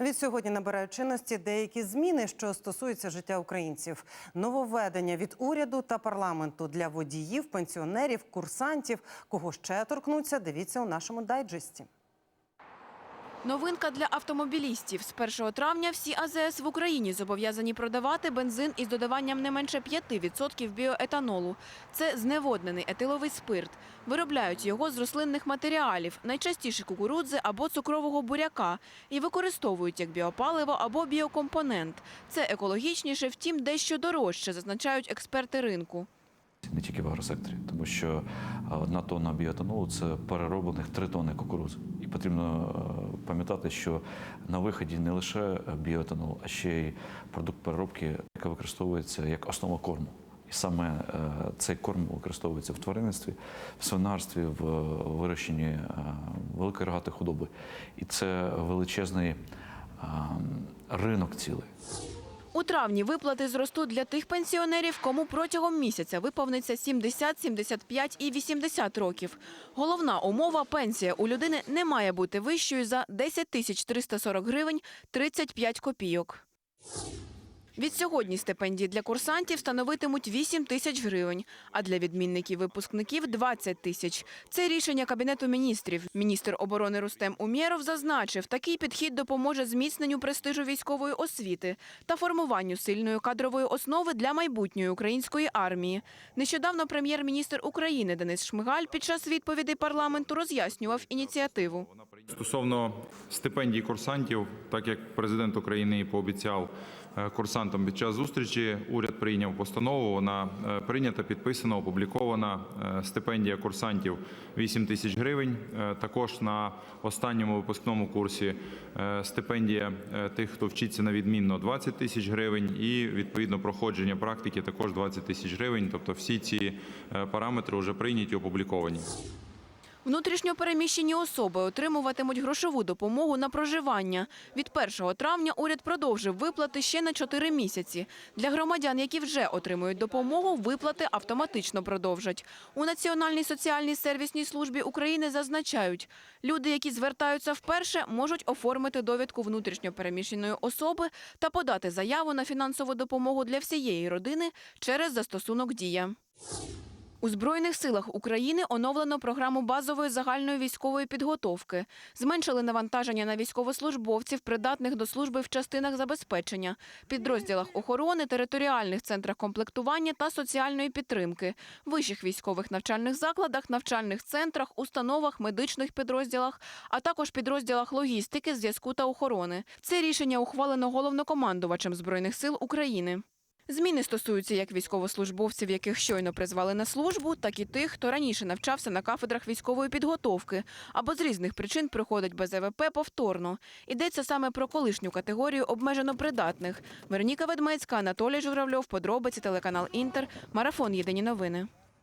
Від сьогодні набирають чинності деякі зміни, що стосуються життя українців. Нововведення від уряду та парламенту для водіїв, пенсіонерів, курсантів. Кого ще торкнуться? Дивіться у нашому дайджесті. Новинка для автомобілістів. З 1 травня всі АЗС в Україні зобов'язані продавати бензин із додаванням не менше 5% біоетанолу. Це зневоднений етиловий спирт. Виробляють його з рослинних матеріалів, найчастіше кукурудзи або цукрового буряка, і використовують як біопаливо або біокомпонент. Це екологічніше, втім, дещо дорожче, зазначають експерти ринку. Не тільки в агросекторі, тому що одна тонна біоетанолу – це перероблених три тонни кукурудзи. І потрібно е, пам'ятати, що на виході не лише біоетанол, а ще й продукт переробки, яка використовується як основа корму. І саме е, цей корм використовується в тваринництві, в свинарстві, в вирощенні е, великої рогатої худоби. І це величезний е, ринок цілий. У травні виплати зростуть для тих пенсіонерів, кому протягом місяця виповниться 70, 75 і 80 років. Головна умова – пенсія у людини не має бути вищою за 10 тисяч 340 гривень 35 копійок. Від сьогодні стипендії для курсантів становитимуть 8 тисяч гривень, а для відмінників-випускників – 20 тисяч. Це рішення Кабінету міністрів. Міністр оборони Рустем Умєров зазначив, такий підхід допоможе зміцненню престижу військової освіти та формуванню сильної кадрової основи для майбутньої української армії. Нещодавно прем'єр-міністр України Денис Шмигаль під час відповідей парламенту роз'яснював ініціативу. Стосовно стипендій курсантів, так як президент України пообіцяв е, курсантам під час зустрічі, уряд прийняв постанову. Вона е, прийнята, підписана, опублікована. Е, Стипендія курсантів 8 тисяч гривень. Також на останньому випускному курсі стипендія тих, хто вчиться на відмінно, 20 тисяч гривень, і відповідно проходження практики також 20 тисяч гривень. Тобто всі ці параметри вже прийняті, опубліковані. Внутрішньо переміщені особи отримуватимуть грошову допомогу на проживання. Від 1 травня уряд продовжив виплати ще на 4 місяці. Для громадян, які вже отримують допомогу, виплати автоматично продовжать. У Національній соціальній сервісній службі України зазначають, люди, які звертаються вперше, можуть оформити довідку внутрішньо переміщеної особи та подати заяву на фінансову допомогу для всієї родини через застосунок «Дія». У Збройних силах України оновлено програму базової загальної військової підготовки. Зменшили навантаження на військовослужбовців, придатних до служби в частинах забезпечення, підрозділах охорони, територіальних центрах комплектування та соціальної підтримки, вищих військових навчальних закладах, навчальних центрах, установах, медичних підрозділах, а також підрозділах логістики, зв'язку та охорони. Це рішення ухвалено головнокомандувачем Збройних сил України. Зміни стосуються як військовослужбовців, яких щойно призвали на службу, так і тих, хто раніше навчався на кафедрах військової підготовки або з різних причин приходить без ЕВП повторно. Йдеться саме про колишню категорію обмежено придатних. Вероніка Ведмецька, Анатолій Журавльов, подробиці телеканал Інтер, марафон Єдині новини.